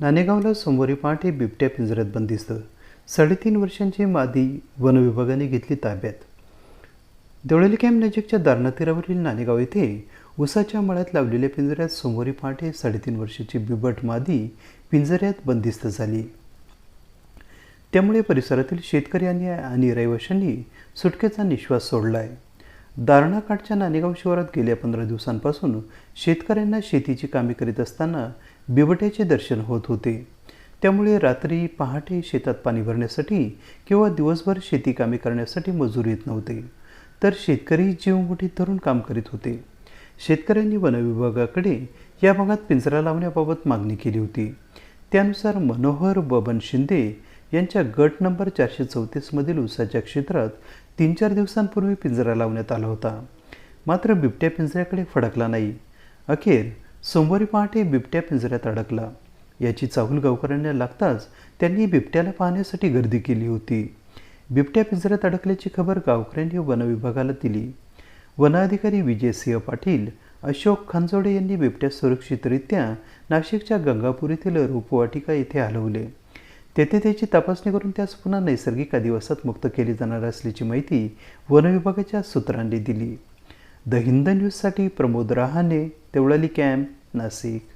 नाणेगावला सोमवारी पहाटे बिबट्या पिंजऱ्यात बंदिस्त. साडेतीन वर्षांची मादी वनविभागाने घेतली ताब्यात. देवळाली कॅम्प नजीकच्या दारणा तीरावरील नाणेगाव येथे उसाच्या मळ्यात लावलेल्या पिंजऱ्यात सोमवारी पहाटे साडेतीन वर्षाची बिबट मादी पिंजऱ्यात बंदिस्त झाली. त्यामुळे परिसरातील शेतकऱ्यांनी आणि रहिवाशांनी सुटकेचा निश्वास सोडला आहे दारणाकाठच्या नाणेगाव शिवारात गेल्या पंधरा दिवसांपासून शेतकऱ्यांना शेतीची कामे करीत असताना बिबट्याचे दर्शन होत होते. त्यामुळे रात्री पहाटे शेतात पाणी भरण्यासाठी किंवा दिवसभर शेती कामे करण्यासाठी मजूर येत नव्हते. तर शेतकरी जीवमुठीत धरून काम करीत होते. शेतकऱ्यांनी वनविभागाकडे या भागात पिंजरा लावण्याबाबत मागणी केली होती. त्यानुसार मनोहर बबन शिंदे यांच्या गट नंबर चारशे चौतीसमधील उसाच्या क्षेत्रात तीन चार दिवसांपूर्वी पिंजरा लावण्यात आला होता. मात्र बिबट्या पिंजऱ्याकडे फडकला नाही. अखेर सोमवारी पहाटे बिबट्या पिंजऱ्यात अडकला. याची चाहूल गावकऱ्यांना लागताच त्यांनी बिबट्याला पाहण्यासाठी गर्दी केली होती. बिबट्या पिंजऱ्यात अडकल्याची खबर गावकऱ्यांनी वनविभागाला दिली. वनाधिकारी विजय विजयसिंह पाटील अशोक खांजोडे यांनी बिबट्या सुरक्षितरित्या नाशिकच्या गंगापूर येथील रोपवाटिका येथे हलवले. तेथे त्याची तपासणी करून त्यास पुन्हा नैसर्गिक अधिवासात मुक्त केली जाणार असल्याची माहिती वनविभागाच्या सूत्रांनी दिली. द हिंद न्यूजसाठी प्रमोद रहाणे तेवळाली कॅम्प नाशिक.